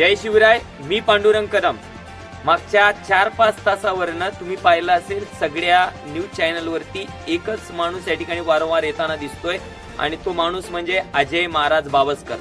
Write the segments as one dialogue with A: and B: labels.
A: जय शिवराय मी पांडुरंग कदम. मागच्या चार पाच तासावरनं तुम्ही पाहिलं असेल सगळ्या न्यूज चॅनलवरती एकच माणूस या ठिकाणी वारंवार येताना दिसतोय आणि तो माणूस म्हणजे अजय महाराज बावस्कर.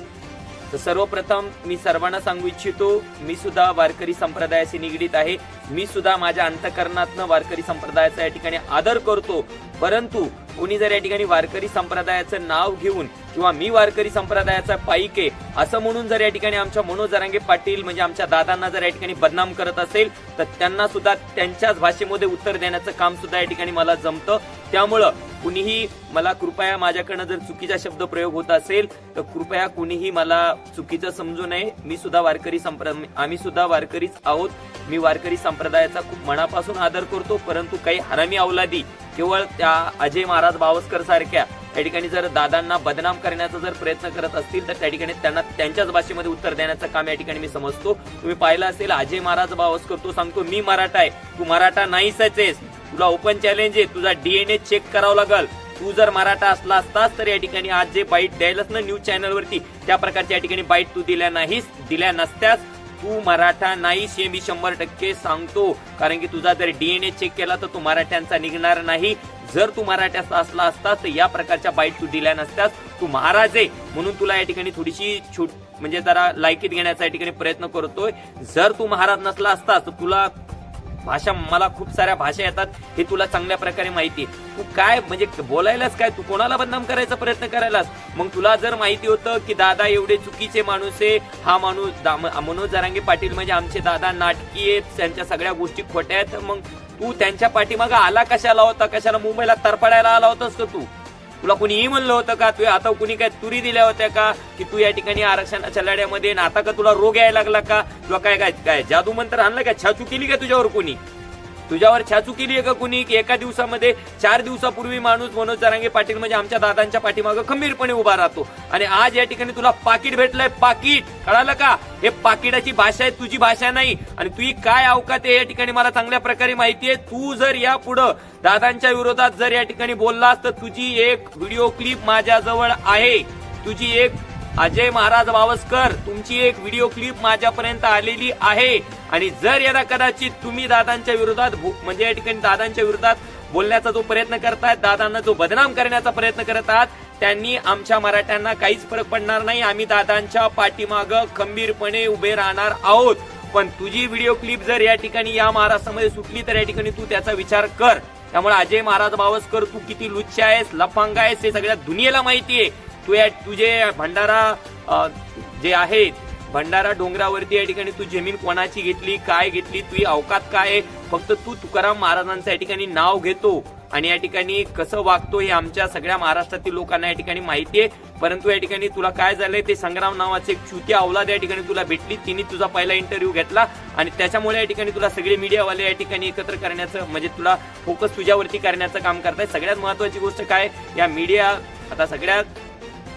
A: तर सर्वप्रथम मी सर्वांना सांगू इच्छितो मी सुद्धा वारकरी संप्रदायाशी निगडीत आहे. मी सुद्धा माझ्या अंतकरणातनं वारकरी संप्रदायाचा या ठिकाणी आदर करतो. परंतु कोणी जर या ठिकाणी वारकरी संप्रदायाचं नाव घेऊन किंवा मी वारकरी संप्रदायाचा पाईक आहे असं म्हणून जर या ठिकाणी आमच्या मनोज जरांगे पाटील म्हणजे आमच्या दादांना जर या ठिकाणी बदनाम करत असेल तर त्यांना सुद्धा त्यांच्याच भाषेमध्ये उत्तर देण्याचं काम सुद्धा या ठिकाणी मला जमतं. त्यामुळं कुणीही मला कृपया माझ्याकडनं जर चुकीचा शब्द प्रयोग होत असेल तर कृपया कुणीही मला चुकीचं समजू नये. मी सुद्धा वारकरी संप्र आम्ही सुद्धा वारकरीच आहोत. मी वारकरी संप्रदायाचा खूप मनापासून आदर करतो परंतु काही हरामी अवलादी केवळ त्या अजय महाराज बावस्कर सारख्या त्या ठिकाणी जर दादांना बदनाम करण्याचा जर प्रयत्न करत असतील तर त्या ठिकाणी त्यांना त्यांच्याच भाषेमध्ये उत्तर देण्याचं काम या ठिकाणी मी समजतो. तुम्ही पाहिलं असेल अजय महाराज बावस्कर तो सांगतो मी मराठा आहे. तू मराठा नाहीच आहेस. तुला ओपन चॅलेंज आहे. तुझा डीएनए चेक करावं लागल. तू जर मराठा असला असतास तर या ठिकाणी आज जे बाईट द्यायलाच ना न्यूज चॅनलवरती त्या प्रकारच्या या ठिकाणी बाईट तू दिल्या नाहीस दिल्या नसत्यास. तू मराठा नाहीस हे मी शंभर टक्के सांगतो. कारण की तुझा जर डीएनए चेक केला तर तू मराठ्यांचा निघणार नाही. जर तू मराठ्याचा असला असतास तर या प्रकारच्या बाईट तू दिल्या नसत्यास. तू महाराज आहे. म्हणून तुला या ठिकाणी थोडीशी छूट म्हणजे जरा लायकीत घेण्याचा या ठिकाणी प्रयत्न करतोय. जर तू महाराज नसला असतास तर तुला भाषा मला खूप साऱ्या भाषा येतात हे तुला चांगल्या प्रकारे माहिती आहे. तू काय म्हणजे बोलायलाच काय तू कोणाला बदनाम करायचा प्रयत्न करायलास? मग तुला जर माहिती होतं की दादा एवढे चुकीचे माणूस आहे हा माणूस मनोज जरांगे पाटील म्हणजे आमचे दादा नाटकी आहेत त्यांच्या सगळ्या गोष्टी खोट्या आहेत मग तू त्यांच्या पाठीमागं आला कशाला होता? कशाला मुंबईला तरफडायला आला होतास का तू? तुला कुणीही म्हणलं होतं का तू आता कुणी काय तुरी दिल्या होत्या का की तू या ठिकाणी आरक्षणाच्या लढ्यामध्ये आता का तुला रोग यायला लागला का? तुला काय काय काय जादू मंत्र आणलं का छाचू केली का तुझ्यावर कोणी? तुझ्यावर छाचू केली आहे का कुणी? की एका दिवसामध्ये चार दिवसापूर्वी माणूस मनोज जरांगे पाटील म्हणजे आमच्या दादांच्या पाठीमागं खंबीरपणे उभा राहतो. आणि आज या ठिकाणी तुला पाकिट भेटलंय. पाकिट! कळालं का? हे पाकिटाची भाषा आहे तुझी भाषा नाही. आणि तुझी काय अवकात आहे या ठिकाणी मला चांगल्या प्रकारे माहिती आहे. तू जर या पुढं दादांच्या विरोधात जर या ठिकाणी बोललास तर तुझी एक व्हिडिओ क्लिप माझ्याजवळ आहे. तुझी एक अजय महाराज वावस्कर तुमची एक व्हिडिओ क्लिप माझ्यापर्यंत आलेली आहे. आणि जर यदा कदाचित तुम्ही दादांच्या विरोधात म्हणजे या ठिकाणी दादांच्या विरोधात बोलण्याचा जो प्रयत्न करतायत दादांना जो बदनाम करण्याचा प्रयत्न करत आहात त्यांनी आमच्या मराठ्यांना काहीच फरक पडणार नाही. आम्ही दादांच्या पाठीमाग खंबीरपणे उभे राहणार आहोत. पण तुझी व्हिडिओ क्लिप जर या ठिकाणी या महाराष्ट्रामध्ये सुटली तर या ठिकाणी तू त्याचा विचार कर. त्यामुळे अजय महाराज बावसकर तू किती लुच्छ आहेस लफांगा आहेस हे सगळ्या दुनियेला माहिती आहे. तू या तुझे भंडारा जे आहेत भंडारा डोंगरावरती या ठिकाणी तू जमीन कोणाची घेतली काय घेतली तुझी अवकात काय आहे? फक्त तू तुकाराम महाराजांचं या ठिकाणी नाव घेतो आणि या ठिकाणी कसं वागतो हे आमच्या सगळ्या महाराष्ट्रातील लोकांना या ठिकाणी माहिती आहे. परंतु या ठिकाणी तुला काय झालंय ते संग्राम नावाचे एक चुती अवलाद या ठिकाणी तुला भेटली. तिने तुझा पहिला इंटरव्ह्यू घेतला आणि त्याच्यामुळे या ठिकाणी तुला सगळे मीडियावाले या ठिकाणी एकत्र करण्याचं म्हणजे तुला फोकस तुझ्यावरती करण्याचं काम करताय. सगळ्यात महत्वाची गोष्ट काय? या मीडिया आता सगळ्यात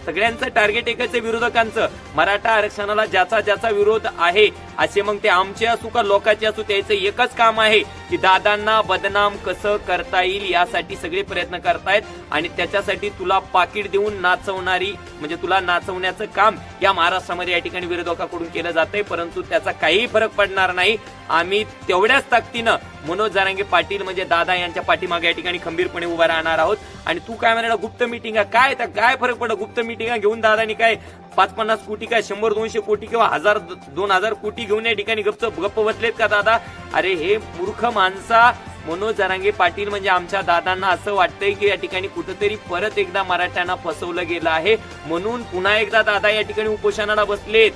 A: सगळ्यांचं टार्गेट एकच आहे विरोधकांचं. मराठा आरक्षणाला ज्याचा ज्याचा विरोध आहे असे मग ते आमचे असू का लोकांचे असू त्याचं एकच काम आहे की दादांना बदनाम कसं करता येईल यासाठी सगळे प्रयत्न करतायत आणि त्याच्यासाठी तुला पाकिट देऊन नाचवणारी म्हणजे तुला नाचवण्याचं काम या महाराष्ट्रामध्ये या ठिकाणी विरोधकाकडून केलं जातंय. परंतु त्याचा काहीही फरक पडणार नाही. आम्ही तेवढ्याच ताकदीनं मनोज जारांगे पाटील म्हणजे दादा यांच्या पाठीमागे या ठिकाणी खंबीरपणे उभा राहणार आहोत. आणि तू काय म्हणाला गुप्त मिटिंग काय तर काय फरक पडलं? गुप्त मिटिंगा घेऊन दादानी काय पाच पन्नास कोटी काय? शंभर दोनशे कोटी किंवा हजार दोन हजार कोटी घेऊन या ठिकाणी गप्प गप्प बसलेत का दादा? अरे हे मूर्ख माणसा मनोज जरांगे पाटील म्हणजे आमच्या दादांना असं वाटतंय की या ठिकाणी कुठंतरी परत एकदा मराठ्यांना फसवलं गेलं आहे. म्हणून पुन्हा एकदा दादा या ठिकाणी उपोषणाला बसलेत.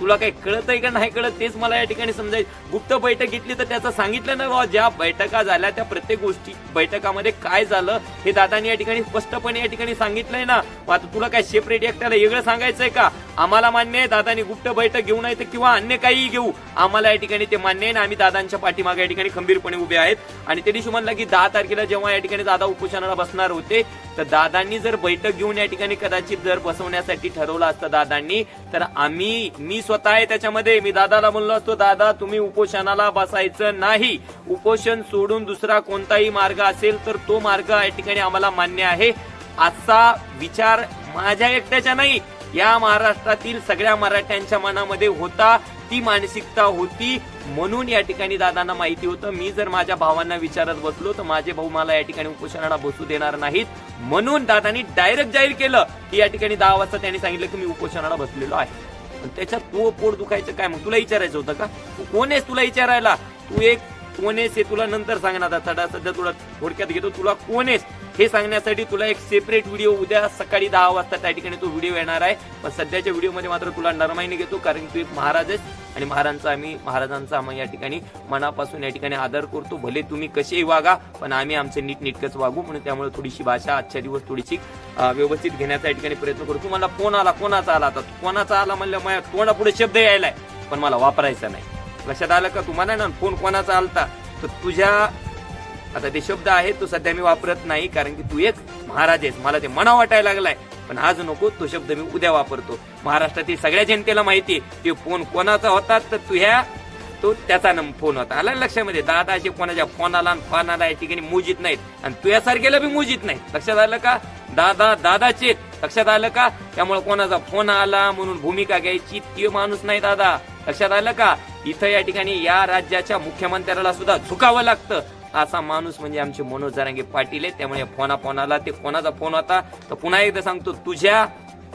A: तुला काही कळत आहे का नाही कळत तेच मला या ठिकाणी समजायचं. गुप्त बैठक घेतली तर त्याचं सांगितलं ना ज्या बैठका झाल्या त्या प्रत्येक गोष्टी बैठकामध्ये काय झालं हे दादानी या ठिकाणी स्पष्टपणे या ठिकाणी सांगितलंय ना. आता तुला काय सेपरेट एकट्याला वेगळं सांगायचंय का? आम्हाला मान्य आहे दादानी गुप्त बैठक घेऊ नये तर किंवा अन्य काही घेऊ. आम्हाला या ठिकाणी ते मान्य आहे ना आम्ही दादांच्या पाठीमागे या ठिकाणी खंबीरपणे उभे आहेत. आणि त्या दिवशी म्हणलं की दहा तारखेला जेव्हा या ठिकाणी दादा उपोषणाला बसणार होते तर दादांनी जर बैठक घेऊन या ठिकाणी कदाचित जर बसवण्यासाठी ठरवलं असतं दादांनी तर आम्ही मी स्वतः आहे त्याच्यामध्ये मी दादाला म्हणलो असतो दादा तुम्ही उपोषणाला बसायचं नाही. उपोषण सोडून दुसरा कोणताही मार्ग असेल तर तो मार्ग या ठिकाणी आम्हाला मान्य आहे. असा विचार माझ्या एकट्याच्या नाही या महाराष्ट्रातील सगळ्या मराठ्यांच्या मनामध्ये होता. ती मानसिकता होती. म्हणून या ठिकाणी दादांना माहिती होतं. मी जर माझ्या भावांना विचारत बसलो तर माझे भाऊ मला या ठिकाणी उपोषणाला बसू देणार नाहीत. म्हणून दादांनी डायरेक्ट जाहीर केलं की या ठिकाणी दहा वाजता त्यांनी सांगितलं की मी उपोषणाला बसलेलो आहे. त्याच्यात तो पोट दुखायचं काय मग? तुला विचारायचं होतं का? तू कोण आहेस तुला विचारायला? तू एक कोण आहेस हे तुला नंतर सांगणार. आता सध्या तुला थोडक्यात घेतो. तुला कोण आहेस हे सांगण्यासाठी तुला एक सेपरेट व्हिडिओ उद्या सकाळी दहा वाजता त्या ठिकाणी तो व्हिडिओ येणार आहे. पण सध्याच्या व्हिडिओमध्ये मात्र तुला नरमाईने घेतो कारण तू एक महाराज आहेस. आणि महाराजांचा आम्ही महाराजांचा आम्ही या ठिकाणी मनापासून या ठिकाणी आदर करतो. भले तुम्ही कसेही वागा पण आम्ही आमचे नीट नीटकच वागू. म्हणून त्यामुळे थोडीशी भाषा आजच्या दिवस थोडीशी व्यवस्थित घेण्याचा या ठिकाणी प्रयत्न करू. तुम्हाला फोन आला कोणाचा आला आता? कोणाचा आला म्हणलं माझ्या तोंडापुढे शब्द यायलाय. पण मला वापरायचा नाही. लक्षात आलं का तुम्हाला ना? फोन कोणाचा आलता? तर तुझ्या आता ते शब्द आहे तो सध्या मी वापरत नाही. कारण की तू एक महाराज आहेस. मला ते मना वाटायला लागलाय. पण आज नको तो शब्द मी उद्या वापरतो. महाराष्ट्रातील सगळ्या जनतेला माहिती आहे की फोन कोणाचा होता तर तुझ्या तो त्याचा नम फोन होता. आला लक्षामध्ये दादा असे कोणाच्या फोनाला आणि फोनाला या ठिकाणी मोजित नाहीत. आणि तुझ्यासारखेला बी मोजित नाहीत. लक्षात आलं का? दादा दादाचे लक्षात आलं का? त्यामुळे कोणाचा फोन आला म्हणून भूमिका घ्यायची ते माणूस नाही दादा. लक्षात आलं का? इथं या ठिकाणी या राज्याच्या मुख्यमंत्र्याला सुद्धा झुकावं लागतं. असा माणूस म्हणजे आमचे मनोज जरांगे पाटील आहे त्यामुळे फोना फोनाला ते कोणाचा फोन होता. तर पुन्हा एकदा सांगतो तुझ्या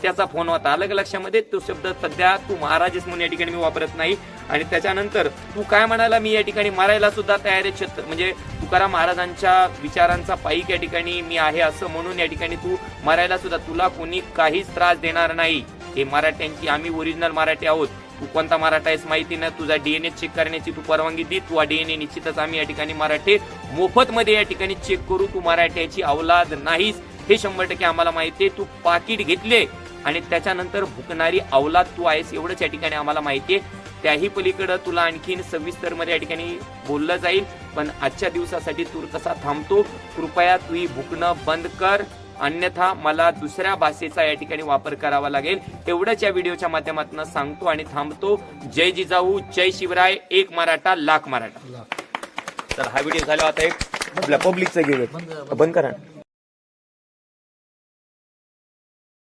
A: त्याचा फोन होता. अलग लक्षामध्ये? तो शब्द सध्या तू महाराजेस म्हणून या ठिकाणी मी वापरत नाही. आणि त्याच्यानंतर तू काय म्हणाला? मी या ठिकाणी मारायला सुद्धा तयार आहे. छत्र म्हणजे तुकाराम महाराजांच्या विचारांचा पाईक या ठिकाणी मी आहे असं म्हणून या ठिकाणी तू मारायला सुद्धा तुला कोणी काहीच त्रास देणार नाही. हे मराठ्यांची आम्ही ओरिजिनल मराठी आहोत. तू कोणता मराठा आहेस माहिती नाही. तुझा डीएनए चेक करण्याची तू परवानगी दे. तू डीएनए निश्चितच आम्ही या ठिकाणी मराठी मोफत मध्ये या ठिकाणी चेक करू. तू मराठ्याची अवलाद नाहीस. हे शंभर टक्के आम्हाला माहिती आहे. तू पाकिट घेतले आणि त्याच्यानंतर भुकणारी अवलाद तू आहेस एवढंच या ठिकाणी आम्हाला माहिती आहे. त्याही पलीकडं तुला आणखीन सविस्तरमध्ये या ठिकाणी बोललं जाईल. पण आजच्या दिवसासाठी तू तसा थांबतो? कृपया तू ही भुकणं बंद कर. अन्यथा मला दुसऱ्या भाषेचा या ठिकाणी वापर करावा लागेल. एवढंच या व्हिडिओच्या माध्यमातून सांगतो आणि थांबतो. जय जिजाऊ जय शिवराय एक मराठा लाख मराठा. तर हा व्हिडिओ झाला आता एक आपल्या पब्लिकचा घेऊया बंद करा.